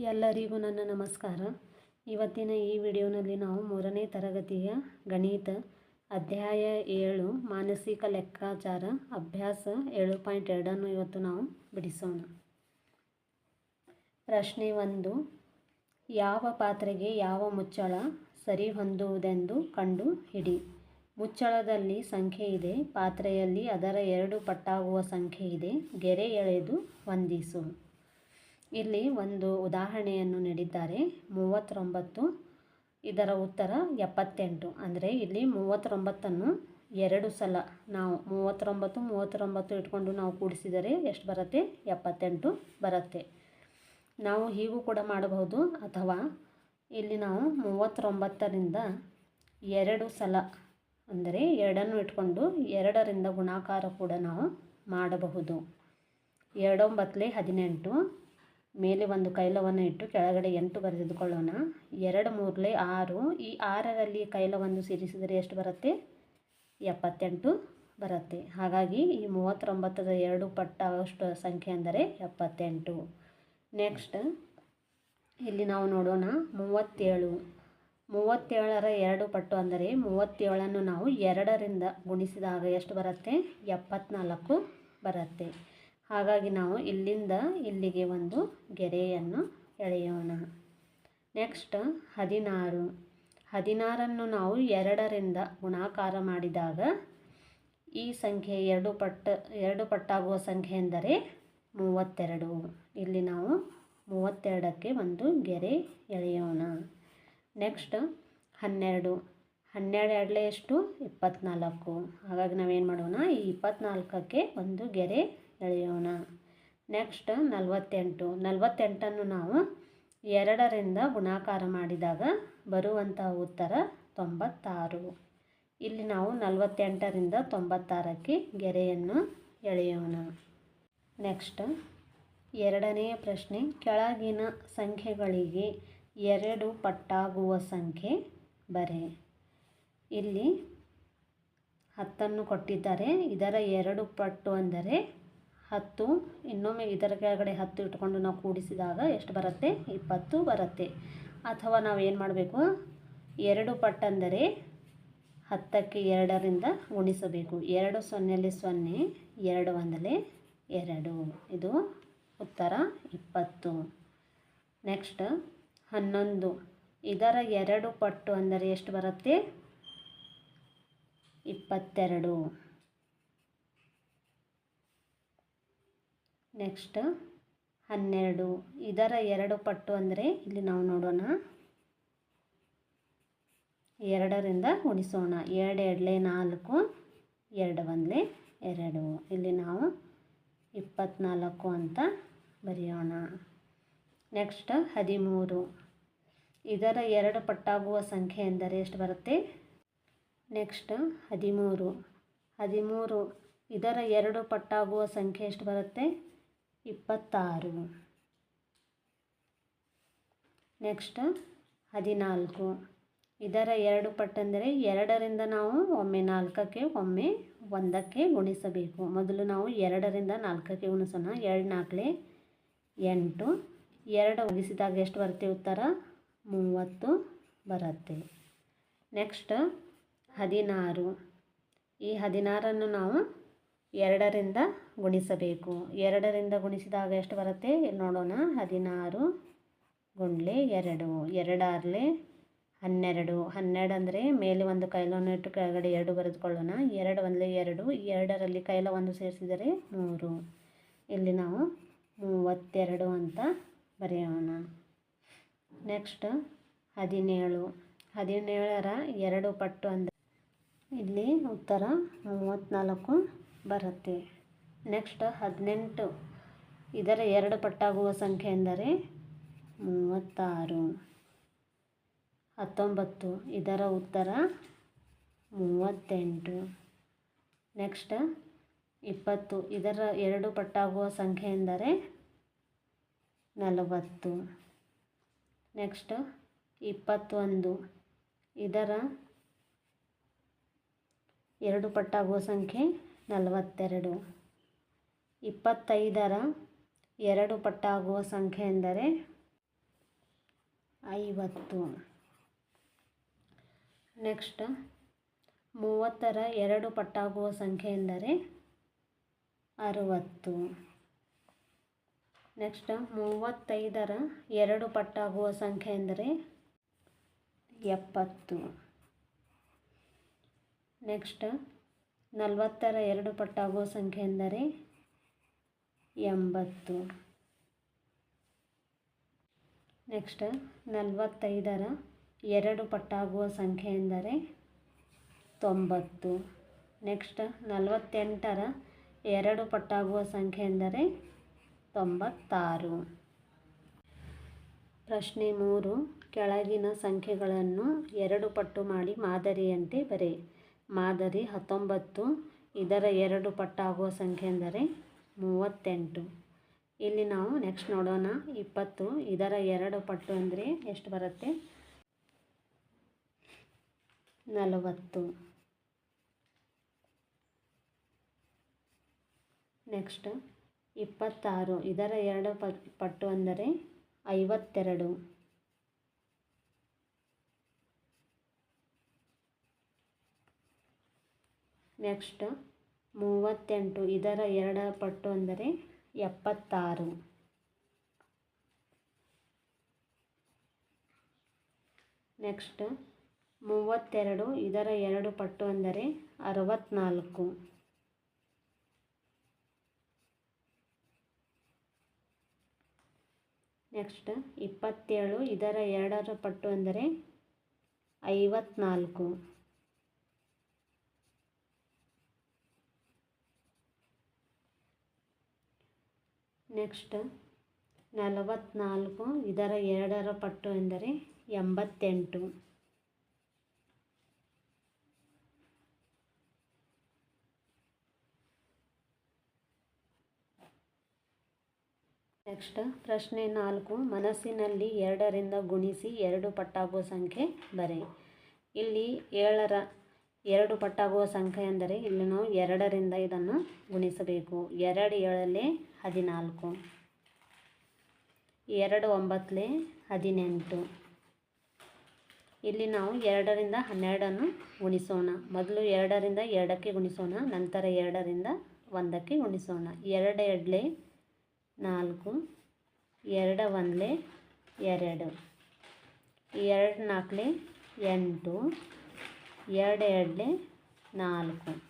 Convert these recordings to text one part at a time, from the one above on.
ಎಲ್ಲರಿಗೂ ನನ್ನ ನಮಸ್ಕಾರ. ಇವತ್ತಿನ ಈ ವಿಡಿಯೋನಲ್ಲಿ ನಾವು ಮೂರನೇ ತರಗತಿಯ ಗಣಿತ ಅಧ್ಯಾಯ ಏಳು ಮಾನಸಿಕ ಲೆಕ್ಕಾಚಾರ ಅಭ್ಯಾಸ ಏಳು ಪಾಯಿಂಟ್ ಎರಡನ್ನು ಇವತ್ತು ನಾವು ಬಿಡಿಸೋಣ. ಪ್ರಶ್ನೆ ಒಂದು, ಯಾವ ಪಾತ್ರೆಗೆ ಯಾವ ಮುಚ್ಚಳ ಸರಿ ಹೊಂದುವುದೆಂದು ಕಂಡು ಹಿಡಿ. ಮುಚ್ಚಳದಲ್ಲಿ ಸಂಖ್ಯೆ ಇದೆ, ಪಾತ್ರೆಯಲ್ಲಿ ಅದರ ಎರಡು ಪಟ್ಟಾಗುವ ಸಂಖ್ಯೆ ಇದೆ, ಗೆರೆ ಎಳೆದು ಹೊಂದಿಸು. ಇಲ್ಲಿ ಒಂದು ಉದಾಹರಣೆಯನ್ನು ನೀಡಿದ್ದಾರೆ. ಮೂವತ್ತೊಂಬತ್ತು, ಇದರ ಉತ್ತರ ಎಪ್ಪತ್ತೆಂಟು. ಅಂದರೆ ಇಲ್ಲಿ ಮೂವತ್ತೊಂಬತ್ತನ್ನು ಎರಡು ಸಲ ನಾವು ಮೂವತ್ತೊಂಬತ್ತು ಮೂವತ್ತೊಂಬತ್ತು ಇಟ್ಕೊಂಡು ನಾವು ಕೂಡಿಸಿದರೆ ಎಷ್ಟು ಬರುತ್ತೆ? ಎಪ್ಪತ್ತೆಂಟು ಬರುತ್ತೆ. ನಾವು ಹೀಗೂ ಕೂಡ ಮಾಡಬಹುದು. ಅಥವಾ ಇಲ್ಲಿ ನಾವು ಮೂವತ್ತೊಂಬತ್ತರಿಂದ ಎರಡು ಸಲ, ಅಂದರೆ ಎರಡನ್ನು ಇಟ್ಕೊಂಡು ಎರಡರಿಂದ ಗುಣಾಕಾರ ಕೂಡ ನಾವು ಮಾಡಬಹುದು. ಎರಡೊಂಬತ್ತಲೆ ಹದಿನೆಂಟು ಮೇಲೆ ಒಂದು ಕೈಲವನ್ನು ಇಟ್ಟು ಕೆಳಗಡೆ ಎಂಟು ಬರೆದುಕೊಳ್ಳೋಣ ಎರಡು ಮೂರಲೆ ಆರು. ಈ ಆರರಲ್ಲಿ ಕೈಲವನ್ನು ಸೇರಿಸಿದರೆ ಎಷ್ಟು ಬರುತ್ತೆ? ಎಪ್ಪತ್ತೆಂಟು ಬರುತ್ತೆ. ಹಾಗಾಗಿ ಈ ಮೂವತ್ತೊಂಬತ್ತರ ಎರಡು ಪಟ್ಟಷ್ಟು ಸಂಖ್ಯೆ ಅಂದರೆ ಎಪ್ಪತ್ತೆಂಟು. ನೆಕ್ಸ್ಟ್ ಇಲ್ಲಿ ನಾವು ನೋಡೋಣ. ಮೂವತ್ತೇಳು. ಮೂವತ್ತೇಳರ ಎರಡು ಪಟ್ಟು ಅಂದರೆ ಮೂವತ್ತೇಳನ್ನು ನಾವು ಎರಡರಿಂದ ಗುಣಿಸಿದಾಗ ಎಷ್ಟು ಬರುತ್ತೆ? ಎಪ್ಪತ್ನಾಲ್ಕು ಬರುತ್ತೆ. ಹಾಗಾಗಿ ನಾವು ಇಲ್ಲಿಂದ ಇಲ್ಲಿಗೆ ಒಂದು ಗೆರೆಯನ್ನು ಎಳೆಯೋಣ. ನೆಕ್ಸ್ಟ್ ಹದಿನಾರು. ಹದಿನಾರನ್ನು ನಾವು ಎರಡರಿಂದ ಗುಣಾಕಾರ ಮಾಡಿದಾಗ ಈ ಸಂಖ್ಯೆ ಎರಡು ಪಟ್ಟ, ಎರಡು ಪಟ್ಟಾಗುವ ಸಂಖ್ಯೆ ಎಂದರೆ ಮೂವತ್ತೆರಡು. ಇಲ್ಲಿ ನಾವು ಮೂವತ್ತೆರಡಕ್ಕೆ ಒಂದು ಗೆರೆ ಎಳೆಯೋಣ. ನೆಕ್ಸ್ಟ್ ಹನ್ನೆರಡು. ಹನ್ನೆರಡು ಎರಡಲೇ ಎಷ್ಟು? ಇಪ್ಪತ್ತ್ನಾಲ್ಕು ಹಾಗಾಗಿ ನಾವೇನು ಮಾಡೋಣ? ಈ ಇಪ್ಪತ್ತ್ನಾಲ್ಕಕ್ಕೆ ಒಂದು ಗೆರೆ ಎಳೆಯೋಣ. ನೆಕ್ಸ್ಟ್ ನಲವತ್ತೆಂಟು. ನಲವತ್ತೆಂಟನ್ನು ನಾವು ಎರಡರಿಂದ ಗುಣಾಕಾರ ಮಾಡಿದಾಗ ಬರುವಂಥ ಉತ್ತರ ತೊಂಬತ್ತಾರು. ಇಲ್ಲಿ ನಾವು ನಲವತ್ತೆಂಟರಿಂದ ತೊಂಬತ್ತಾರಕ್ಕೆ ಗೆರೆಯನ್ನು ಎಳೆಯೋಣ. ನೆಕ್ಸ್ಟ್ ಎರಡನೆಯ ಪ್ರಶ್ನೆ, ಕೆಳಗಿನ ಸಂಖ್ಯೆಗಳಿಗೆ ಎರಡು ಪಟ್ಟಾಗುವ ಸಂಖ್ಯೆ ಬರೆ. ಇಲ್ಲಿ ಹತ್ತನ್ನು ಕೊಟ್ಟಿದ್ದಾರೆ. ಇದರ ಎರಡು ಪಟ್ಟು ಅಂದರೆ ಹತ್ತು, ಇನ್ನೊಮ್ಮೆ ಇದರ ಕೆಳಗಡೆ ಹತ್ತು ಇಟ್ಕೊಂಡು ನಾವು ಕೂಡಿಸಿದಾಗ ಎಷ್ಟು ಬರುತ್ತೆ? ಇಪ್ಪತ್ತು ಬರುತ್ತೆ. ಅಥವಾ ನಾವು ಏನು ಮಾಡಬೇಕು? ಎರಡು ಪಟ್ಟಂದರೆ ಹತ್ತಕ್ಕೆ ಎರಡರಿಂದ ಗುಣಿಸಬೇಕು. ಎರಡು ಸೊನ್ನೆಯಲ್ಲಿ ಸೊನ್ನೆ, ಎರಡು ಒಂದಲೇ ಎರಡು. ಇದು ಉತ್ತರ ಇಪ್ಪತ್ತು. ನೆಕ್ಸ್ಟ್ ಹನ್ನೊಂದು. ಇದರ ಎರಡು ಪಟ್ಟು ಅಂದರೆ ಎಷ್ಟು ಬರುತ್ತೆ? ಇಪ್ಪತ್ತೆರಡು. ನೆಕ್ಸ್ಟ್ ಹನ್ನೆರಡು. ಇದರ ಎರಡು ಪಟ್ಟು ಅಂದರೆ ಇಲ್ಲಿ ನಾವು ನೋಡೋಣ. ಎರಡರಿಂದ ಗುಣಿಸೋಣ. ಎರಡು ಎರಡಲೇ ನಾಲ್ಕು, ಎರಡು ಒಂದಲೇ ಎರಡು. ಇಲ್ಲಿ ನಾವು ಇಪ್ಪತ್ತ್ನಾಲ್ಕು ಅಂತ ಬರೆಯೋಣ. ನೆಕ್ಸ್ಟ್ ಹದಿಮೂರು. ಇದರ ಎರಡು ಪಟ್ಟಾಗುವ ಸಂಖ್ಯೆ ಎಂದರೆ ಎಷ್ಟು ಬರುತ್ತೆ? ನೆಕ್ಸ್ಟ್ ಹದಿಮೂರು. ಹದಿಮೂರು. ಇದರ ಎರಡು ಪಟ್ಟಾಗುವ ಸಂಖ್ಯೆ ಎಷ್ಟು ಬರುತ್ತೆ? ಇಪ್ಪತ್ತಾರು. ನೆಕ್ಸ್ಟ್ ಹದಿನಾಲ್ಕು. ಇದರ ಎರಡು ಪಟ್ಟಂದರೆ ಎರಡರಿಂದ ನಾವು ಒಮ್ಮೆ ನಾಲ್ಕಕ್ಕೆ, ಒಮ್ಮೆ ಒಂದಕ್ಕೆ ಗುಣಿಸಬೇಕು. ಮೊದಲು ನಾವು ಎರಡರಿಂದ ನಾಲ್ಕಕ್ಕೆ ಗುಣಿಸೋಣ. ಎರಡು ನಾಲ್ಕಲೆ ಎಂಟು. ಎರಡು ಗುಣಿಸಿದಾಗ ಎಷ್ಟು ಬರುತ್ತೆ ಉತ್ತರ? ಮೂವತ್ತು ಬರುತ್ತೆ. ನೆಕ್ಸ್ಟ್ ಹದಿನಾರು. ಈ ಹದಿನಾರನ್ನು ನಾವು ಎರಡರಿಂದ ಗುಣಿಸಬೇಕು. ಎರಡರಿಂದ ಗುಣಿಸಿದಾಗ ಎಷ್ಟು ಬರುತ್ತೆ? ನೋಡೋಣ. ಹದಿನಾರು ಗುಂಡ್ಲೆ ಎರಡು. ಎರಡಾರ್ಲೆ ಹನ್ನೆರಡು. ಹನ್ನೆರಡು ಅಂದರೆ ಮೇಲೆ ಒಂದು ಕೈಲನ್ನು ಇಟ್ಟು ಕೆಳಗಡೆ ಎರಡು ಬರೆದುಕೊಳ್ಳೋಣ. ಎರಡು ಒಂದಲೇ ಎರಡು. ಎರಡರಲ್ಲಿ ಕೈಲ ಒಂದು ಸೇರಿಸಿದರೆ ಮೂರು ಇಲ್ಲಿ ನಾವು ಮೂವತ್ತೆರಡು ಅಂತ ಬರೆಯೋಣ. ನೆಕ್ಸ್ಟ್ ಹದಿನೇಳು. ಹದಿನೇಳರ ಎರಡು ಪಟ್ಟು ಅಂದರೆ ಇಲ್ಲಿ ಉತ್ತರ ಮೂವತ್ತ್ನಾಲ್ಕು. ಬರುತ್ತೆ. ನೆಕ್ಸ್ಟ್ ಹದಿನೆಂಟು. ಇದರ ಎರಡು ಪಟ್ಟಾಗುವ ಸಂಖ್ಯೆ ಎಂದರೆ ಮೂವತ್ತಾರು. ಹತ್ತೊಂಬತ್ತು. ಇದರ ಉತ್ತರ ಮೂವತ್ತೆಂಟು. ನೆಕ್ಸ್ಟ್ ಇಪ್ಪತ್ತು. ಇದರ ಎರಡು ಪಟ್ಟಾಗುವ ಸಂಖ್ಯೆ ಎಂದರೆ ನಲವತ್ತು. ನೆಕ್ಸ್ಟ್ ಇಪ್ಪತ್ತೊಂದು. ಇದರ ಎರಡು ಪಟ್ಟಾಗುವ ಸಂಖ್ಯೆ ನಲವತ್ತೆರಡು. ಇಪ್ಪತ್ತೈದರ ಎರಡು ಪಟ್ಟಾಗುವ ಸಂಖ್ಯೆ ಎಂದರೆ ಐವತ್ತು. ನೆಕ್ಸ್ಟ್, ಮೂವತ್ತರ ಎರಡು ಪಟ್ಟಾಗುವ ಸಂಖ್ಯೆ ಎಂದರೆ ಅರುವತ್ತು. ನೆಕ್ಸ್ಟ್, ಮೂವತ್ತೈದರ ಎರಡು ಪಟ್ಟಾಗುವ ಸಂಖ್ಯೆ ಎಂದರೆ ಎಪ್ಪತ್ತು. ನೆಕ್ಸ್ಟ್ ನಲವತ್ತರ ಎರಡು ಪಟ್ಟಾಗುವ ಸಂಖ್ಯೆ ಎಂದರೆ ಎಂಬತ್ತು. ನೆಕ್ಸ್ಟ್ ನಲವತ್ತೈದರ ಎರಡು ಪಟ್ಟಾಗುವ ಸಂಖ್ಯೆ ಎಂದರೆ ತೊಂಬತ್ತು. ನೆಕ್ಸ್ಟ್ ನಲವತ್ತೆಂಟರ ಎರಡು ಪಟ್ಟಾಗುವ ಸಂಖ್ಯೆ ಎಂದರೆ ತೊಂಬತ್ತಾರು. ಪ್ರಶ್ನೆ ಮೂರು, ಕೆಳಗಿನ ಸಂಖ್ಯೆಗಳನ್ನು ಎರಡು ಪಟ್ಟು ಮಾಡಿ ಮಾದರಿಯಂತೆ ಬರೆ. ಮಾದರಿ ಹತ್ತೊಂಬತ್ತು, ಇದರ ಎರಡು ಪಟ್ಟಾಗುವ ಸಂಖ್ಯೆ ಎಂದರೆ ಮೂವತ್ತೆಂಟು. ಇಲ್ಲಿ ನಾವು ನೆಕ್ಸ್ಟ್ ನೋಡೋಣ. ಇಪ್ಪತ್ತು, ಇದರ ಎರಡು ಪಟ್ಟು ಅಂದರೆ ಎಷ್ಟು ಬರುತ್ತೆ? ನಲವತ್ತು. ನೆಕ್ಸ್ಟ್ ಇಪ್ಪತ್ತಾರು, ಇದರ ಎರಡು ಪಟ್ಟು ಅಂದರೆ ಐವತ್ತೆರಡು. ನೆಕ್ಸ್ಟ್ ಮೂವತ್ತೆಂಟು, ಇದರ ಎರಡ ಪಟ್ಟು ಅಂದರೆ ಎಪ್ಪತ್ತಾರು. ನೆಕ್ಸ್ಟ್ ಮೂವತ್ತೆರಡು, ಇದರ ಎರಡು ಪಟ್ಟು ಅಂದರೆ ಅರವತ್ತ್ನಾಲ್ಕು ನೆಕ್ಸ್ಟ್ ಇಪ್ಪತ್ತೇಳು, ಇದರ ಎರಡರ ಪಟ್ಟು ಅಂದರೆ ಐವತ್ನಾಲ್ಕು. ನೆಕ್ಸ್ಟ್ ನಲವತ್ತ್ನಾಲ್ಕು ಇದರ ಎರಡರ ಪಟ್ಟು ಎಂದರೆ ಎಂಬತ್ತೆಂಟು. ನೆಕ್ಸ್ಟ್ ಪ್ರಶ್ನೆ ನಾಲ್ಕು, ಮನಸ್ಸಿನಲ್ಲಿ ಎರಡರಿಂದ ಗುಣಿಸಿ ಎರಡು ಪಟ್ಟಾಗುವ ಸಂಖ್ಯೆ ಬರೆ. ಇಲ್ಲಿ ಏಳರ ಎರಡು ಪಟ್ಟಾಗುವ ಸಂಖ್ಯೆ ಅಂದರೆ ಇಲ್ಲಿ ನಾವು ಎರಡರಿಂದ ಇದನ್ನು ಗುಣಿಸಬೇಕು. ಎರಡು ಏಳಲ್ಲಿ ಹದಿನಾಲ್ಕು. ಎರಡು ಒಂಬತ್ತಲೆ ಹದಿನೆಂಟು. ಇಲ್ಲಿ ನಾವು ಎರಡರಿಂದ ಹನ್ನೆರಡನ್ನು ಗುಣಿಸೋಣ. ಮೊದಲು ಎರಡರಿಂದ ಎರಡಕ್ಕೆ ಗುಣಿಸೋಣ, ನಂತರ ಎರಡರಿಂದ ಒಂದಕ್ಕೆ ಗುಣಿಸೋಣ. ಎರಡು ಎರಡಲೇ ನಾಲ್ಕು ಎರಡು ಒಂದಲೇ ಎರಡು. ಎರಡು ನಾಲ್ಕಲೆ ಎಂಟು. ಎರಡು ಎರಡಲೆ ನಾಲ್ಕು.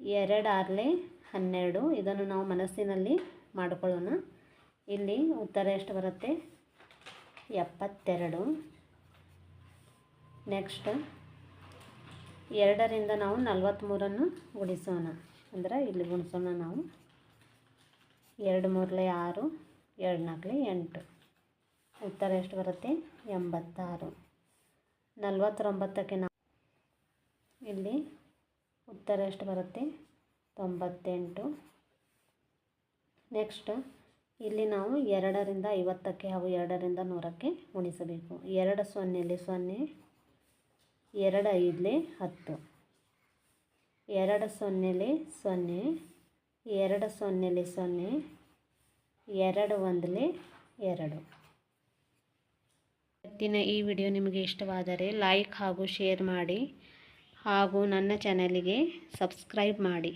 ಎರಡು ಆರಲೆ ಹನ್ನೆರಡು. ಇದನ್ನು ನಾವು ಮನಸ್ಸಿನಲ್ಲಿ ಮಾಡಿಕೊಳ್ಳೋಣ. ಇಲ್ಲಿ ಉತ್ತರ ಎಷ್ಟು ಬರುತ್ತೆ? ಎಪ್ಪತ್ತೆರಡು. ನೆಕ್ಸ್ಟ್ ಎರಡರಿಂದ ನಾವು ನಲ್ವತ್ತ್ಮೂರನ್ನು ಗುಣಿಸೋಣ. ಅಂದರೆ ಇಲ್ಲಿ ಗುಣಿಸೋಣ ನಾವು. ಎರಡು ಮೂರಲೆ ಆರು, ಎರಡು ನಾಲ್ಕಲೆ ಎಂಟು. ಉತ್ತರ ಎಷ್ಟು ಬರುತ್ತೆ? ಎಂಬತ್ತಾರು. ನಲ್ವತ್ತೊಂಬತ್ತಕ್ಕೆ ನಾವು ಇಲ್ಲಿ ಉತ್ತರ ಎಷ್ಟು ಬರುತ್ತೆ? ತೊಂಬತ್ತೆಂಟು. ನೆಕ್ಸ್ಟ್ ಇಲ್ಲಿ ನಾವು ಎರಡರಿಂದ ಐವತ್ತಕ್ಕೆ ಹಾಗೂ ಎರಡರಿಂದ ನೂರಕ್ಕೆ ಉಣಿಸಬೇಕು ಎರಡು ಸೊನ್ನೆಲಿ ಸೊನ್ನೆ, ಎರಡು ಐದಲಿ ಹತ್ತು. ಎರಡು ಸೊನ್ನೆಲಿ ಸೊನ್ನೆ, ಎರಡು ಸೊನ್ನೆಲಿ ಸೊನ್ನೆ, ಎರಡು ಒಂದಲಿ ಎರಡು. ಇವತ್ತಿನ ಈ ವಿಡಿಯೋ ನಿಮಗೆ ಇಷ್ಟವಾದರೆ ಲೈಕ್ ಹಾಗೂ ಶೇರ್ ಮಾಡಿ ಹಾಗೂ ನನ್ನ ಚಾನಲಿಗೆ ಸಬ್ಸ್ಕ್ರೈಬ್ ಮಾಡಿ.